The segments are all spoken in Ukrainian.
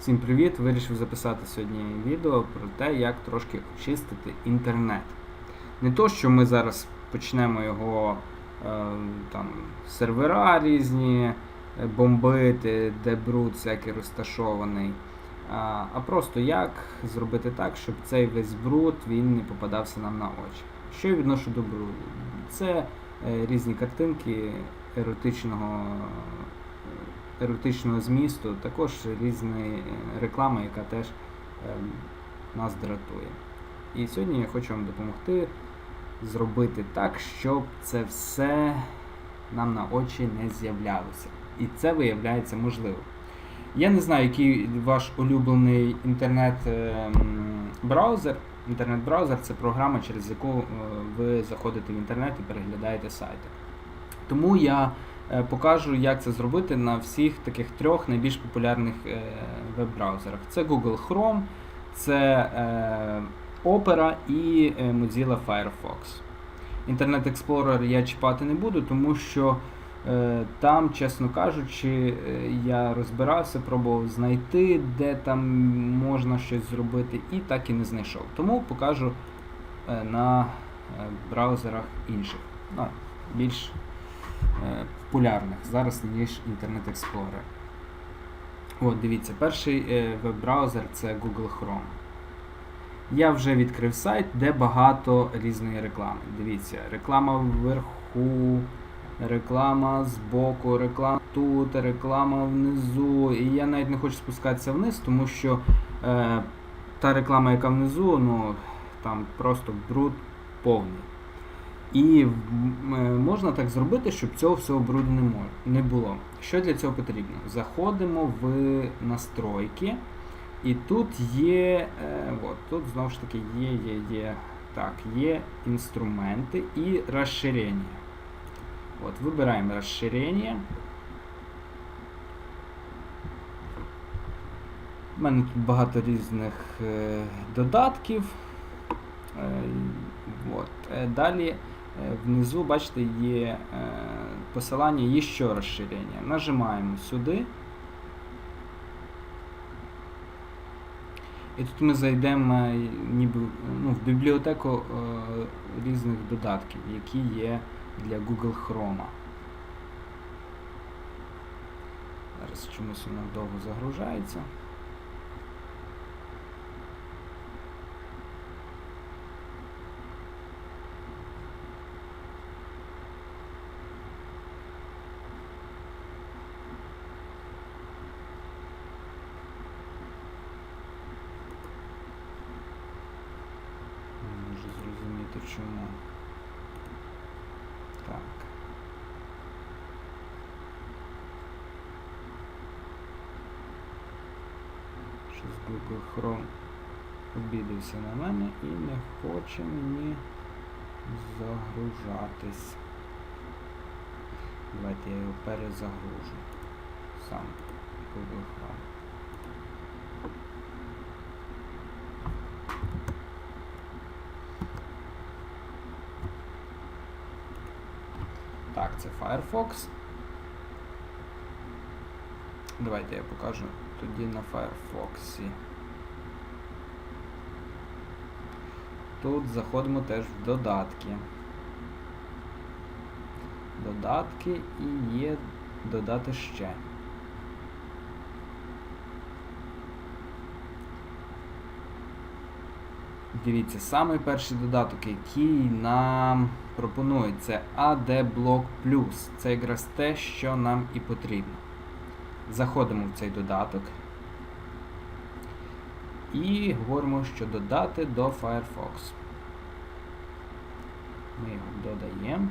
Всім привіт! Вирішив записати сьогодні відео про те, як трошки очистити інтернет. Не то, що ми зараз почнемо його е, там, сервера різні е, бомбити, де бруд всякий розташований. А, а просто як зробити так, щоб цей весь бруд він не попадався нам на очі. Що я відношу до бруду? Це е, різні картинки еротичного еротичного змісту, також різна е, реклама, яка теж е, нас дратує. І сьогодні я хочу вам допомогти зробити так, щоб це все нам на очі не з'являлося. І це виявляється можливо. Я не знаю, який ваш улюблений інтернет-браузер. Інтернет-браузер це програма, через яку е, ви заходите в інтернет і переглядаєте сайти. Тому я покажу, як це зробити на всіх таких трьох найбільш популярних е, веб-браузерах. Це Google Chrome, це е, Opera і е, Mozilla Firefox. Internet Explorer я чіпати не буду, тому що е, там, чесно кажучи, е, я розбирався, пробував знайти, де там можна щось зробити, і так і не знайшов. Тому покажу е, на е, браузерах інших, ну, більш е, популярних зараз, ніж Internet Explorer. От, дивіться, перший е, веб-браузер це Google Chrome. Я вже відкрив сайт, де багато різної реклами. Дивіться, реклама вверху, реклама збоку, реклама тут, реклама внизу. І я навіть не хочу спускатися вниз, тому що е, та реклама, яка внизу, ну там просто бруд повний. І е, можна так зробити, щоб цього всього бруду не, було. Що для цього потрібно? Заходимо в настройки. І тут є, е, от, тут знову ж таки є, є, є, так, є інструменти і розширення. От, вибираємо розширення. У мене тут багато різних е, додатків. От. Далі внизу, бачите, є е, посилання є ще розширення. Нажимаємо сюди. І тут ми зайдемо е, ніби ну, в бібліотеку е, різних додатків, які є для Google Chrome. Зараз чомусь воно довго загружається. Не можу зрозуміти чому. Так. Щось Google Chrome обідався на мене і не хоче мені загружатись. Давайте я його перезагружу. Сам Google Chrome. Так, це Firefox. Давайте я покажу тоді на Firefox. Тут заходимо теж в додатки. Додатки і є додати ще. Дивіться, самий перший додаток, який нам пропонують, це AD-Block Plus. Це якраз те, що нам і потрібно. Заходимо в цей додаток і говоримо, що додати до Firefox. Ми його додаємо.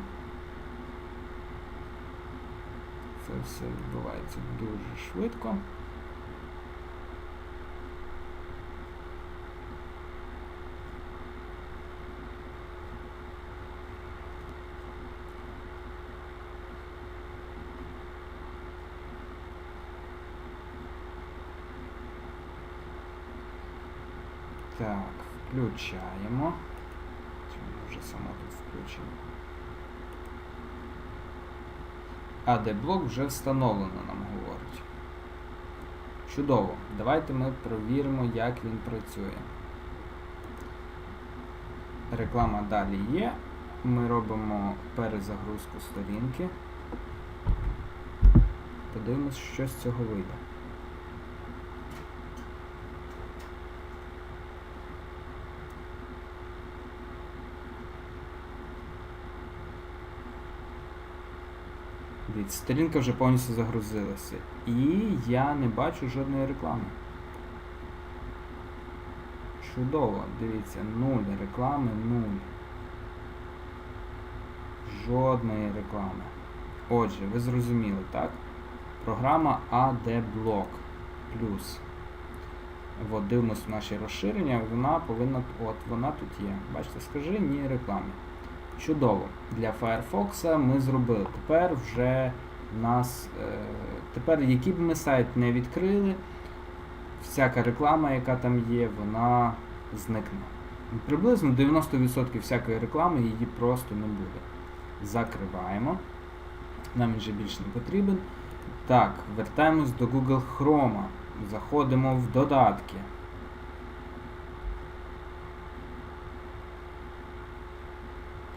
Це все відбувається дуже швидко. Так, включаємо. Чи вже само тут включено? AD-блок вже встановлено, нам говорить. Чудово. Давайте ми провіримо, як він працює. Реклама далі є. Ми робимо перезагрузку сторінки. Подивимось, що з цього вийде. Дивіться, сторінка вже повністю загрузилася. І я не бачу жодної реклами. Чудово, дивіться, нуль реклами, нуль. Жодної реклами. Отже, ви зрозуміли, так? Програма AD-Block плюс. От, дивимось в наші розширення, вона повинна. От, вона тут є. Бачите, скажи ні реклами. Чудово. Для Firefox ми зробили. Тепер вже нас. Е, тепер, який б ми сайт не відкрили, всяка реклама, яка там є, вона зникне. Приблизно 90% всякої реклами її просто не буде. Закриваємо. Нам вже більше не потрібен. Так, вертаємось до Google Chrome. Заходимо в додатки.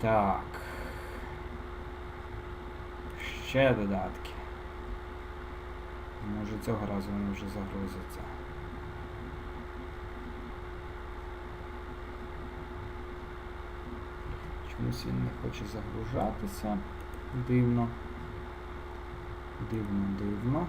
Так. Ще додатки. Може цього разу вони вже загрузяться. Чомусь він не хоче загружатися. Дивно. Дивно, дивно.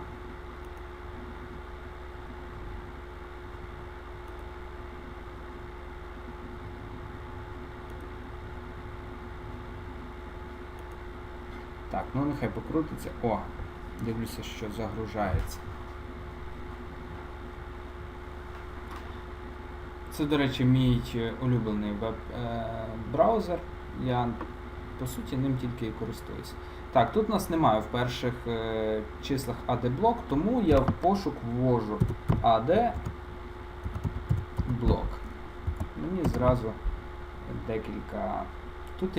Так, ну нехай покрутиться. О, дивлюся, що загружається. Це, до речі, мій е, улюблений веб-браузер. Я, по суті, ним тільки і користуюсь. Так, тут нас немає в перших е, числах AD-блок, тому я в пошук ввожу AD блок. Мені зразу декілька. Тут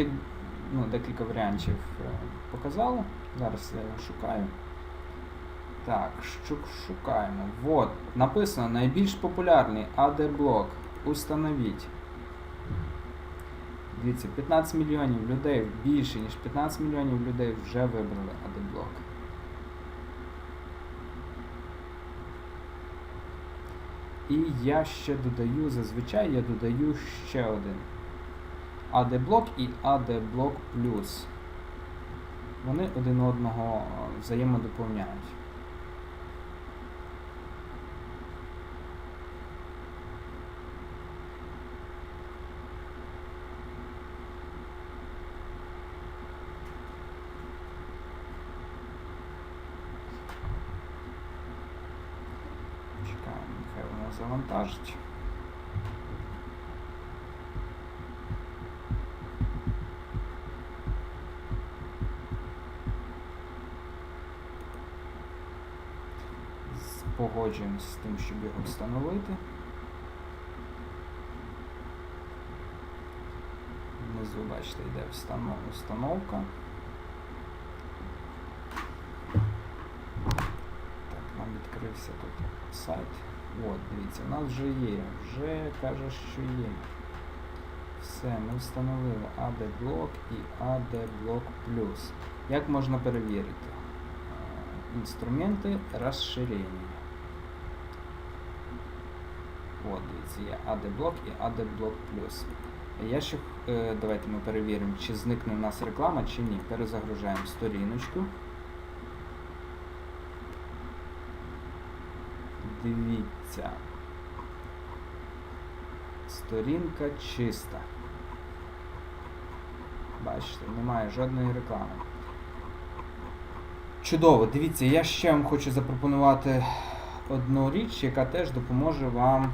ну, декілька варіантів е, показало. Зараз я його шукаю. Так, шукаємо. Вот, написано найбільш популярний AD-блок. Установіть. Дивіться, 15 мільйонів людей, більше ніж 15 мільйонів людей вже вибрали AD-блок. І я ще додаю, зазвичай я додаю ще один. AD-блок і AD-блок плюс. Вони один одного взаємодоповняють. Чекаємо, нехай вона завантажить. Погоджуємось з тим, щоб його встановити. Внизу, бачите, йде установка. Так, нам відкрився тут сайт. От, дивіться, у нас вже є. Вже каже, що є. Все, ми встановили AD-блок і AD-блок. Як можна перевірити? Е, Інструменти розширення. От, дивіться, є AD-блок і AD-блок плюс. Я ще, е, давайте ми перевіримо, чи зникне в нас реклама, чи ні. Перезагружаємо сторіночку. Дивіться. Сторінка чиста. Бачите, немає жодної реклами. Чудово, дивіться, я ще вам хочу запропонувати одну річ, яка теж допоможе вам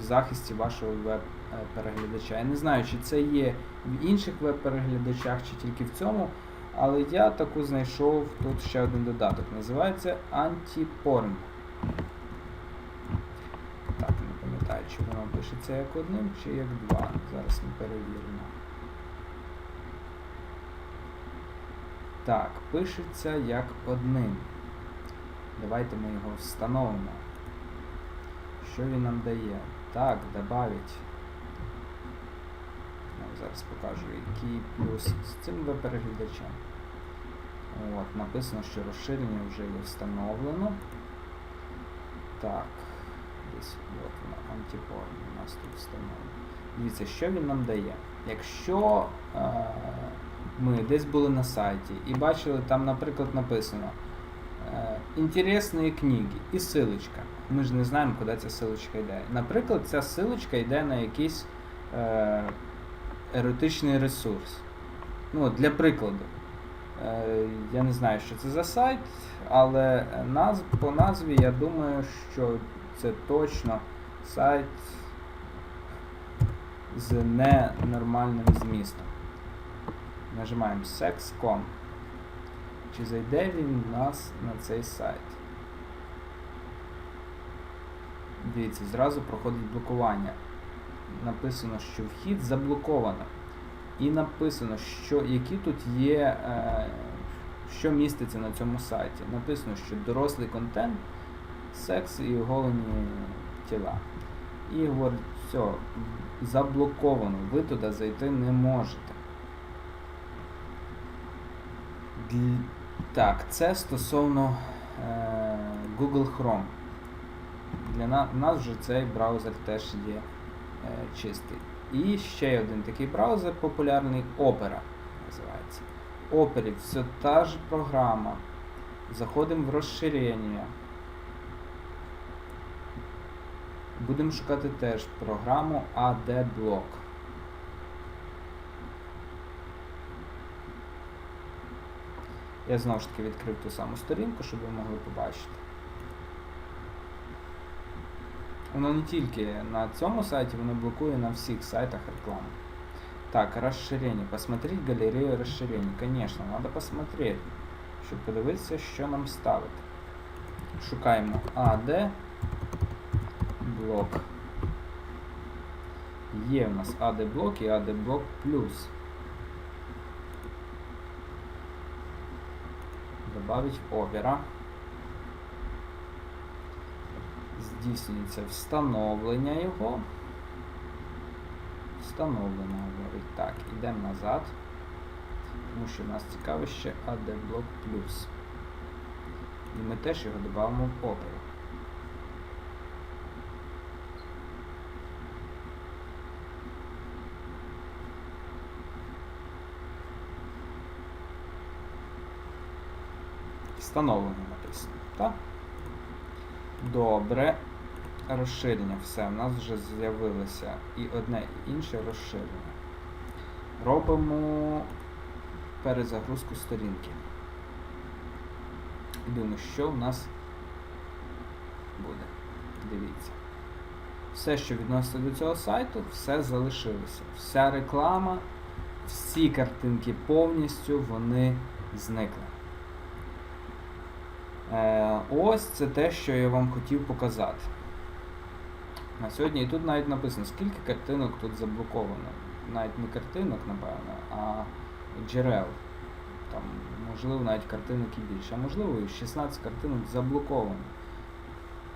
в захисті вашого веб-переглядача. Я не знаю, чи це є в інших веб-переглядачах, чи тільки в цьому, але я таку знайшов тут ще один додаток. Називається Anti-Porn. Так, не пам'ятаю, чи воно пишеться як одним, чи як два. Зараз ми перевіримо. Так, пишеться як одним. Давайте ми його встановимо. Що він нам дає? Так, добавить. Я зараз покажу, який плюс з цим веб-переглядачем. От, написано, що розширення вже є встановлено. Так, десь от воно, антипор у нас тут встановлено. Дивіться, що він нам дає. Якщо е, ми десь були на сайті і бачили, там, наприклад, написано інтересні книги і силочка. Ми ж не знаємо, куди ця силочка йде. Наприклад, ця силочка йде на якийсь е, еротичний ресурс. Ну, для прикладу. Е, я не знаю, що це за сайт, але наз, по назві я думаю, що це точно сайт з ненормальним змістом. Нажимаємо sex.com. Чи зайде він у нас на цей сайт? Дивіться, зразу проходить блокування. Написано, що вхід заблоковано. І написано, що які тут є, е, що міститься на цьому сайті. Написано, що дорослий контент, секс і оголені тіла. І говорить, все, заблоковано, ви туди зайти не можете. Так, це стосовно е, Google Chrome. Для на, нас вже цей браузер теж є е, чистий. І ще один такий браузер популярний Opera називається. Opera все та ж програма. Заходимо в розширення. Будемо шукати теж програму AD-Block. Я знову ж таки відкрив ту саму сторінку, щоб ви могли побачити. Воно не тільки на цьому сайті, воно блокує на всіх сайтах рекламу. Так, расширение. Посмотреть галерею расширений. Конечно, надо посмотреть, щоб подивитися, що нам ставити. Шукаємо AD блок. Є у нас AD блок і AD блок плюс. Добавить овера. Здійснюється встановлення його. Встановлено, говорить. Так, йдемо назад. Тому що нас цікаво ще AD блок плюс. І ми теж його додамо в Opera. Встановлено написано. Так? Добре. Розширення. Все, в нас вже з'явилося і одне, і інше розширення. Робимо перезагрузку сторінки. Думаю, що в нас буде. Дивіться. Все, що відноситься до цього сайту, все залишилося. Вся реклама, всі картинки повністю вони зникли. Е, ось це те, що я вам хотів показати. На сьогодні і тут навіть написано, скільки картинок тут заблоковано. Навіть не картинок, напевно, а джерел. Там, можливо, навіть картинок і більше. А можливо, і 16 картинок заблоковано.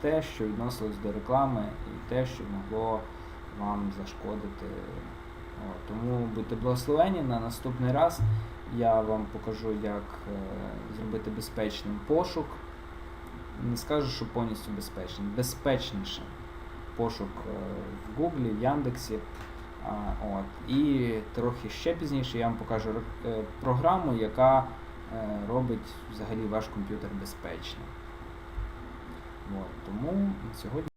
Те, що відносилось до реклами, і те, що могло вам зашкодити. От, тому будьте благословені на наступний раз. Я вам покажу, як е, зробити безпечним пошук. Не скажу, що повністю безпечним, безпечніше пошук е, в Гуглі, в Яндексі. От. І трохи ще пізніше я вам покажу е, програму, яка робить взагалі ваш комп'ютер безпечним. От. Тому сьогодні.